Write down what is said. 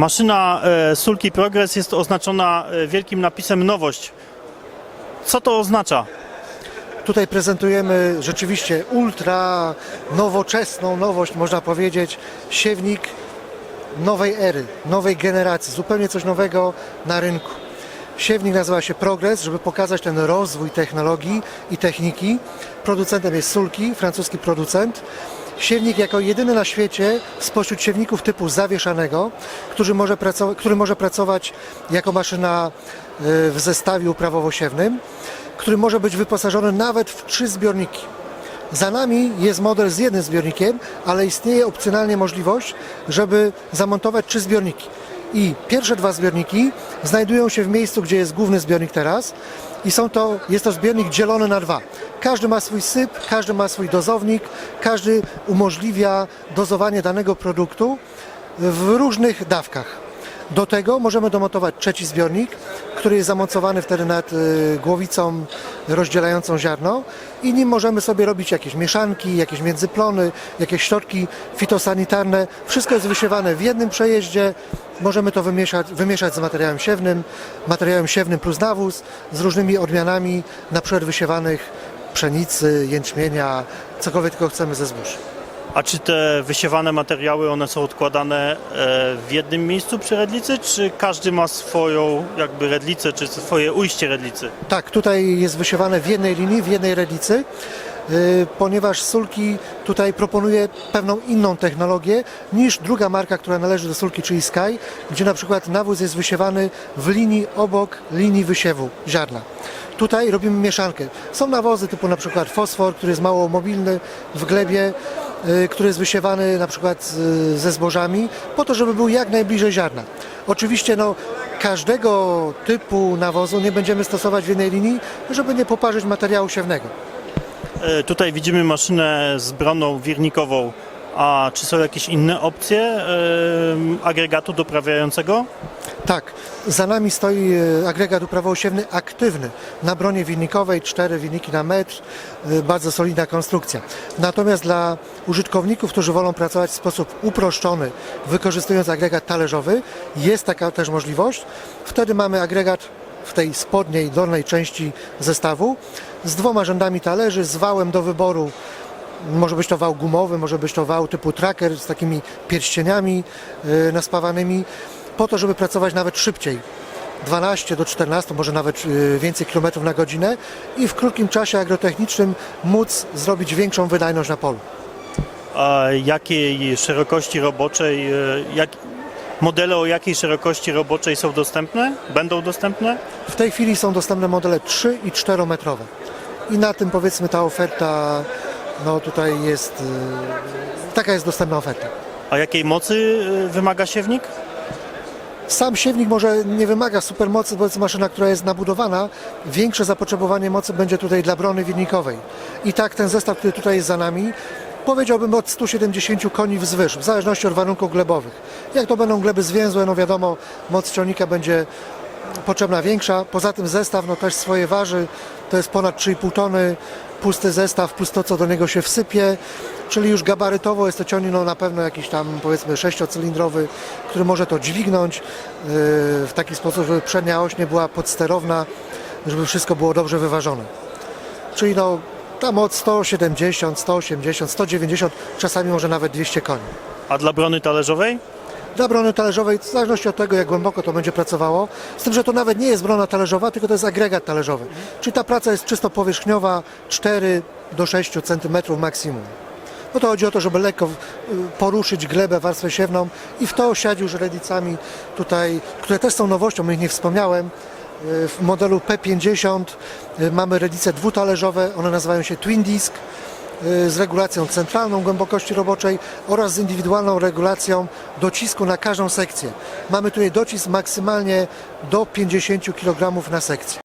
Maszyna e, Sulki Progress jest oznaczona e, wielkim napisem nowość. Co to oznacza? Tutaj prezentujemy rzeczywiście ultra nowoczesną nowość, można powiedzieć, siewnik nowej ery, nowej generacji, zupełnie coś nowego na rynku. Siewnik nazywa się Progress, żeby pokazać ten rozwój technologii i techniki. Producentem jest Sulki, francuski producent. Siewnik jako jedyny na świecie spośród siewników typu zawieszanego, który może, pracować, który może pracować jako maszyna y, w zestawiu prawowo-siewnym, który może być wyposażony nawet w trzy zbiorniki. Za nami jest model z jednym zbiornikiem, ale istnieje opcjonalnie możliwość, żeby zamontować trzy zbiorniki. I pierwsze dwa zbiorniki znajdują się w miejscu, gdzie jest główny zbiornik teraz i są to, jest to zbiornik dzielony na dwa. Każdy ma swój syp, każdy ma swój dozownik, każdy umożliwia dozowanie danego produktu w różnych dawkach. Do tego możemy domontować trzeci zbiornik, który jest zamontowany wtedy nad y, głowicą rozdzielającą ziarno i nim możemy sobie robić jakieś mieszanki, jakieś międzyplony, jakieś środki fitosanitarne. Wszystko jest wysiewane w jednym przejeździe. Możemy to wymieszać, wymieszać z materiałem siewnym, materiałem siewnym plus nawóz z różnymi odmianami na przykład wysiewanych pszenicy, jęczmienia, cokolwiek tylko chcemy ze zbóż. A czy te wysiewane materiały, one są odkładane e, w jednym miejscu przy redlicy, czy każdy ma swoją jakby redlicę, czy swoje ujście redlicy? Tak, tutaj jest wysiewane w jednej linii, w jednej redlicy, ponieważ Sulki tutaj proponuje pewną inną technologię niż druga marka, która należy do Sulki, czyli Sky, gdzie na przykład nawóz jest wysiewany w linii obok linii wysiewu ziarna. Tutaj robimy mieszankę. Są nawozy typu na przykład fosfor, który jest mało mobilny w glebie, yy, który jest wysiewany na przykład ze zbożami, po to, żeby był jak najbliżej ziarna. Oczywiście no, każdego typu nawozu nie będziemy stosować w jednej linii, żeby nie poparzyć materiału siewnego. E, tutaj widzimy maszynę z broną wirnikową. A czy są jakieś inne opcje e, agregatu doprawiającego? Tak, za nami stoi e, agregat uprawoosiewny aktywny na bronie wirnikowej, cztery wirniki na metr, bardzo solidna konstrukcja. Natomiast dla użytkowników, którzy wolą pracować w sposób uproszczony, wykorzystując agregat talerzowy, jest taka też możliwość. Wtedy mamy agregat w tej spodniej, dolnej części zestawu z dwoma rzędami talerzy, z wałem do wyboru może być to wał gumowy, może być to wał typu tracker z takimi pierścieniami yy, naspawanymi, po to, żeby pracować nawet szybciej. 12 do 14, może nawet yy, więcej kilometrów na godzinę i w krótkim czasie agrotechnicznym móc zrobić większą wydajność na polu. A jakiej szerokości roboczej, e, jak, modele o jakiej szerokości roboczej są dostępne? Będą dostępne? W tej chwili są dostępne modele 3 i 4 metrowe. I na tym powiedzmy ta oferta, no tutaj jest, yy, taka jest dostępna oferta. A jakiej mocy e, wymaga siewnik? Sam siewnik może nie wymaga supermocy, bo jest maszyna, która jest nabudowana. Większe zapotrzebowanie mocy będzie tutaj dla brony wirnikowej. I tak ten zestaw, który tutaj jest za nami, powiedziałbym od 170 koni wzwyż, w zależności od warunków glebowych. Jak to będą gleby zwięzłe, no wiadomo, moc ciągnika będzie potrzebna większa. Poza tym zestaw no też swoje waży, to jest ponad 3,5 tony, pusty zestaw plus to, co do niego się wsypie, czyli już gabarytowo jest to ciągnik no na pewno jakiś tam powiedzmy sześciocylindrowy, który może to dźwignąć yy, w taki sposób, żeby przednia oś nie była podsterowna, żeby wszystko było dobrze wyważone. Czyli no ta moc 170, 180, 190, czasami może nawet 200 koni. A dla brony talerzowej? Dla brony talerzowej, w zależności od tego, jak głęboko to będzie pracowało, z tym, że to nawet nie jest brona talerzowa, tylko to jest agregat talerzowy. Czyli ta praca jest czysto powierzchniowa, 4 do 6 cm maksimum. No to chodzi o to, żeby lekko y, poruszyć glebę, warstwę siewną i w to siać już redlicami tutaj, które też są nowością, o ich nie wspomniałem. Y, W modelu P50 y, mamy redlice dwutalerzowe, one nazywają się Twin Disc Y, z regulacją centralną głębokości roboczej oraz z indywidualną regulacją docisku na każdą sekcję. Mamy tutaj docisk maksymalnie do 50 kg na sekcję.